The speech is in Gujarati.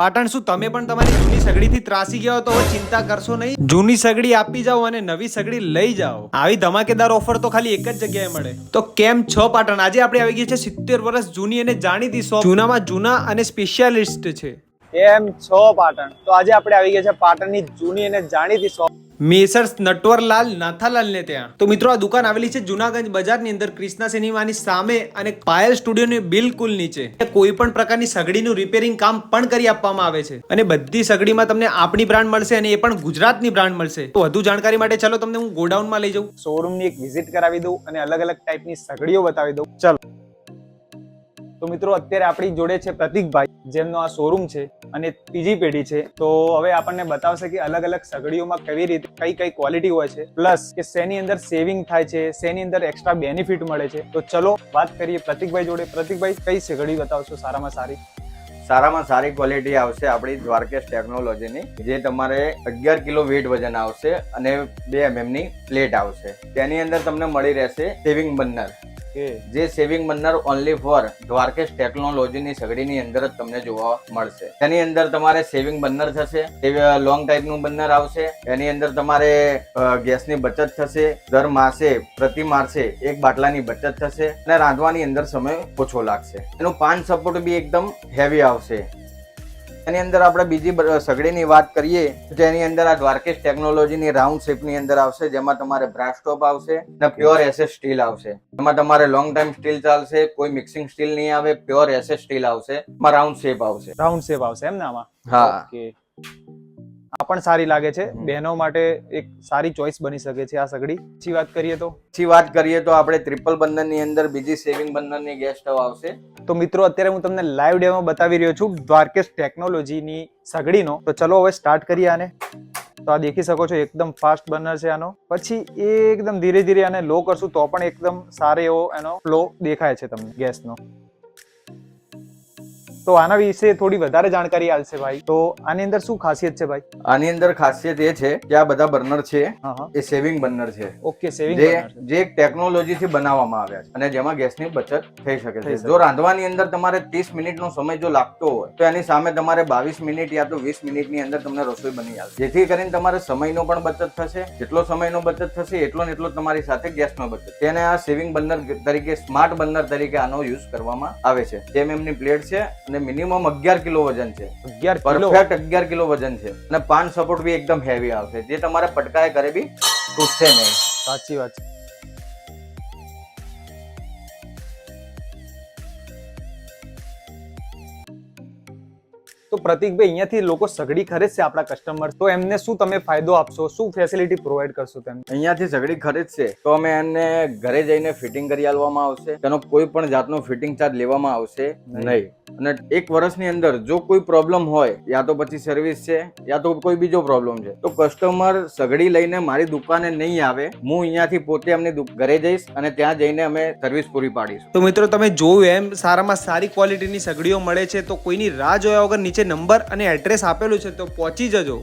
પાટણ શું તમે પણ તમારી જૂની સગડીથી ત્રાસી ગયા તો ચિંતા કરશો નહીં? જૂની સગડી આપી જાઓ અને નવી સગડી લઈ જાઓ. આવી ધમાકેદાર ઓફર તો ખાલી એક જ જગ્યાએ મળે. તો કેમ છો પાટણ? આજે આપણે આવી ગઈ છે સિત્તેર વર્ષ જૂની અને જાણીતી શોપ જૂનામાં જૂના અને સ્પેશિયાલિસ્ટ છે. કેમ છો પાટણ. તો આજે આપણે આવી ગયા છે પાટણની જૂની અને જાણીતી શોપ મેસર્સ નટવરલાલ નાથાલાલ ને ત્યાં. તો મિત્રો આ દુકાન આવેલી છે જુનાગંજ બજારની અંદર ક્રિષ્ના સિનેમાની સામે અને પાયલ સ્ટુડિયોની બિલકુલ નીચે. કોઈ પણ પ્રકારની સગડીનું રિપેરિંગ કામ પણ કરી આપવામાં આવે છે. અને બધી સગડીમાં તમને આપણી બ્રાન્ડ મળશે અને એ પણ ગુજરાતની બ્રાન્ડ મળશે. તો વધુ જાણકારી માટે ચલો તમને હું ગોડાઉનમાં લઈ જાઉં. શોરૂમની એક વિઝિટ કરાવી દઉં અને અલગ અલગ ટાઈપની સગડીઓ બતાવી દઉં. ચલો. તો મિત્રો અત્યારે આપણી જોડે છે પ્રતિકભાઈ જેમનો આ શોરૂમ છે. અને ત્રીજી પેઢી છે. તો હવે આપણને બતાવશે કે અલગ અલગ સગડીઓમાં કેવી રીતે, કઈ કઈ ક્વોલિટી હોય છે. પ્લસ કે શેની અંદર સેવિંગ થાય છે, શેની અંદર એક્સ્ટ્રા બેનિફિટ મળે છે. તો ચલો વાત કરીએ પ્રતિકભાઈ જોડે. પ્રતિકભાઈ, કઈ સગડી બતાવશો સારામાં સારી? સારામાં સારી ક્વોલિટી આવશે આપણી દ્વારકેશ ટેકનોલોજીની, જે તમારે અગિયાર કિલો વેટ વજન આવશે અને બે એમએમની પ્લેટ આવશે. તેની અંદર તમને મળી રહેશે સેવિંગ બર્નર જે saving burner only for Dwarkesh ટેકનોલોજીની સગડીની અંદર જ તમને જોવા મળશે. તેની અંદર તમારે સેવિંગ બર્નર થશે લોંગ ટાઈપનું બર્નર આવશે, એની અંદર તમારે ગેસની બચત થશે, દર માસે, પ્રતિ માસે એક બાટલાની બચત થશે, અને રાંધવાની અંદર સમય ઓછો લાગશે. એનું પાન સપોર્ટ બી એકદમ હેવી આવશે. એની અંદર આપણે બીજી સગડીની વાત કરીએ તો તેની અંદર આ દ્વારકેશ ટેકનોલોજીની રાઉન્ડ શેપની અંદર આવશે જેમાં તમારે બ્રાસ ટોપ આવશે અને પ્યોર એસેસ સ્ટીલ આવશે. એમાં તમારે લોંગ ટાઈમ સ્ટીલ ચાલશે કોઈ મિક્સિંગ સ્ટીલ નહીં આવે પ્યોર એસેસ સ્ટીલ આવશે એમાં રાઉન્ડ શેપ આવશે. રાઉન્ડ શેપ આવશે એમ ને આમાં? હા. પણ સારી લાગે છે. બહેનો માટે એક સારી ચોઈસ બની શકે છે આ સગડી. પછી વાત કરીએ તો? પછી વાત કરીએ તો આપણે ટ્રિપલ બંધનની અંદર બીજી સેવિંગ બંધનની ગેસ સ્ટવ આવશે. તો મિત્રો અત્યારે હું તમને લાઈવ ડેમો બતાવી રહ્યો છું દ્વારકેશ ટેકનોલોજીની સગડીનો. તો ચલો હવે સ્ટાર્ટ કરીએ આને. તો આ દેખી શકો છો એકદમ ફાસ્ટ બર્નર છે આનો. પછી એ એકદમ ધીરે ધીરે આને લો કરશું તો પણ એકદમ સારો એવો એનો ફ્લો દેખાય છે તમને ગેસનો તો આના વિશે થોડી વધારે જાણકારી આલશે ભાઈ. તો આની અંદર શું ખાસિયત છે ભાઈ? આની અંદર ખાસિયત એ છે કે આ બધા બર્નર છે એ સેવિંગ બર્નર છે. ઓકે સેવિંગ જે જે એક ટેકનોલોજીથી બનાવવામાં આવ્યા છે અને જેમાં ગેસની બચત થઈ શકે છે. જો રાંધવાની અંદર તમારે ત્રીસ મિનિટનો સમય જો લાગતો હોય તો એની સામે તમારે બાવીસ મિનિટ યા તો વીસ મિનિટની અંદર તમને રસોઈ બની આવશે જેથી કરીને તમારે સમયનો પણ બચત થશે જેટલો સમયનો બચત થશે એટલો ને એટલો તમારી સાથે ગેસનો બચત તેને આ સેવિંગ બર્નર તરીકે સ્માર્ટ બર્નર તરીકે આનો યુઝ કરવામાં આવે છે. જેમ એમની પ્લેટ છે અને મિનિમમ અગિયાર કિલો વજન છે. અગિયાર પરફેક્ટ અગિયાર કિલો વજન છે. અને પાન સપોર્ટ બી એકદમ હેવી આવશે. જે તમારે પટકાય કરે બી તૂટશે નહીં. સાચી વાત છે. તો પ્રતિકભાઈ અહીંયાથી લોકો સગડી ખરીદશે આપણા કસ્ટમર તો એમને શું તમે ફાયદો આપશો? શું ફેસિલિટી પ્રોવાઈડ કરશો તેમને? અહીંયાથી સગડી ખરીદશે તો અમે એને ઘરે જઈને ફિટિંગ કરી આલવામાં આવશે. તેનો કોઈ પણ જાતનો ફિટિંગ ચાર્જ લેવામાં આવશે નહીં. અને એક વર્ષની અંદર જો કોઈ પ્રોબ્લેમ હોય, યા તો પછી સર્વિસ છે, યા તો કોઈ બીજો પ્રોબ્લેમ છે, તો કસ્ટમર સગડી લઈને મારી દુકાને નહીં આવે, હું અહીંયાથી પોતે એમની ઘરે જઈશ અને ત્યાં જઈને અમે સર્વિસ પૂરી પાડીશું. તો મિત્રો તમે જોયું એમ, સારામાં સારી ક્વોલિટીની સગડીઓ મળે છે, તો કોઈની રાહ જોયા વગર નીચે નંબર અને એડ્રેસ આપેલું છે, તો પહોંચી જજો.